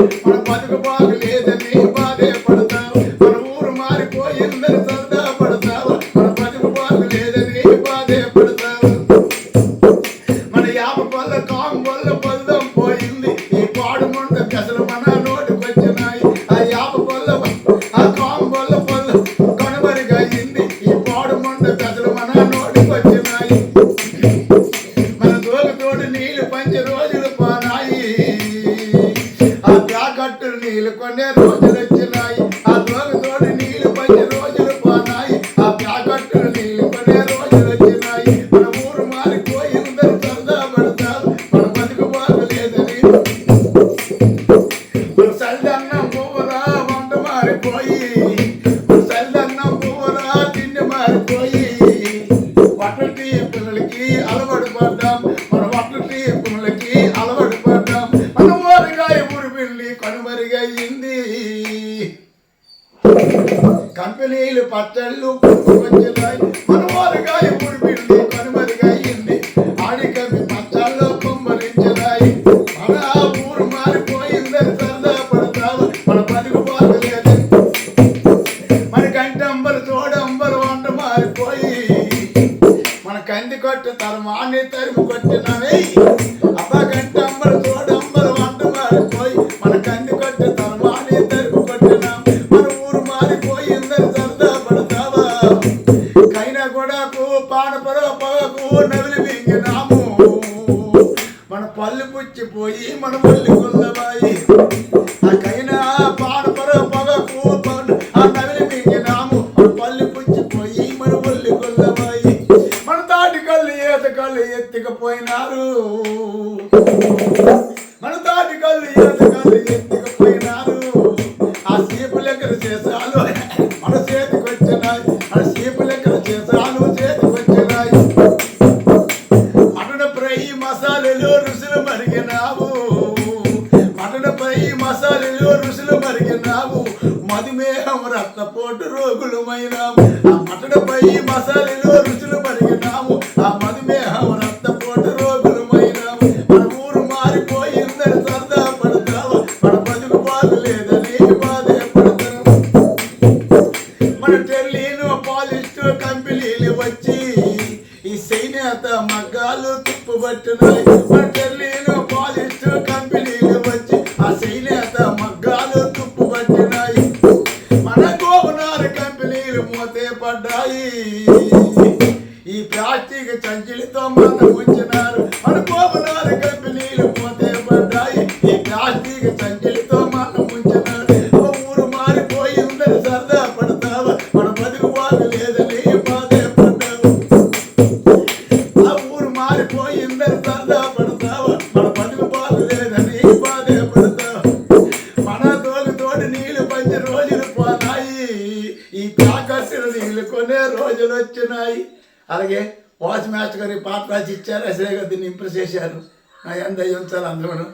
మన బతుకు బాగలేదని బాధే పడతావు మన ఊరు మారిపోయిందని సరదా పడతావు మన బతుకు బాగలేదని బాధే పడతావు మన యాప పళ్ళ కాము వల్ల పోయింది. ఈ పాడు ముండ పెసలు మన నోటికి వచ్చినాయి. ఆ యాప వల్ల ఆ కాము వల్ల పొందం కనుమరుగా అయింది. ఈ పాడు ముండ పెసలు మన నోటికి వచ్చినాయి. మన తోడు తోడు నీళ్ళు పంచి రోజులు కొనే రోజులు వచ్చినాయి ఆ తోడు తోడు నీళ్ళు పంచి రోజులు పోనాయి ఆ ప్యాకట్టు నీళ్ళు కొనే రోజులు వచ్చినాయి మన ఊరు మారిపోయిందని సరదా పడతారు మన బతుకు బాగలేదని మన సల్దన్నం పువ్వురా వంట మారిపోయి మన సల్దన్నం పువ్వురా తిండి మారిపోయి వడ్ల టీ పిల్లలకి అలవాటు కంపెనీలు పచ్చళ్ళు వచ్చినాయి మన ఊరగాయ ఊరి పిల్లి కనుమరుగయ్యింది. ఆడికవి పచ్చళ్ళు కుమ్మరించినాయి మన ఊరు మారిపోయిందని సరదా పడతావు మన బతుకు బాగలేదు. మన కంటంబరు తోడంబరు వంట మారిపోయి. మన కంది కొట్టు తరమాన్ని తరిమి కొట్టినవి. పగకు నవిలి మింగినాము మన పళ్ళు పుచ్చిపోయి మన పళ్ళు కొల్లబాయి ఆ కైనా పానపరో పగకు ఆ నవిలి మింగినాము మన పళ్ళు పుచ్చిపోయి మన పళ్ళు కొల్లబాయి మన తాటి కళ్ళు ఈత కళ్ళు ఎత్తుకపోయినారు. మసాలలో రుసులు మరిగినావు. మటనపై మసాలలో మసాలాలు రుసులు మరిగినావు. మధుమేహం రక్తపోటు రోగులమైనాము ఆ మటనపై మసాలలో మసాలాలు రుసులు మరిగినాము ఆ మధుమేహం రక్తపోటు రోగులమైనాము మన ఊరు మారిపోయిందని సరదా పడతావు. మన బతుకు బాగలేదని బాధే పడతాము మన టెర్లీను పాలిస్టు కంపెనీలు వచ్చి ఈ సైన్యత మగ్గాలు తిప్పుబట్టినాయి మన టెర్లీను పాలిస్టు కంపెనీలు వచ్చి ఆ సైన్యత మగ్గాలు తిప్పుబట్టినాయి మన గోపునారు కంపెనీలు మూతే పడ్డాయి. ఈ ప్లాస్టిక్ సంచులతో మన ఉంచినారు. మన గోపునారు కంపెనీలు మూతే పడ్డాయి. ఈ ప్లాస్టిక్ సంచులతో రోజులు ఈ నీళ్ళు కొనే రోజులు వచ్చినాయి. అలాగే వాచ్ మ్యాచ్ గారి పాట రాసి ఇచ్చారు. అసలే దీన్ని ఇంప్రెస్ చేశారు. నా ఎంత ఉంచాలి అందరూ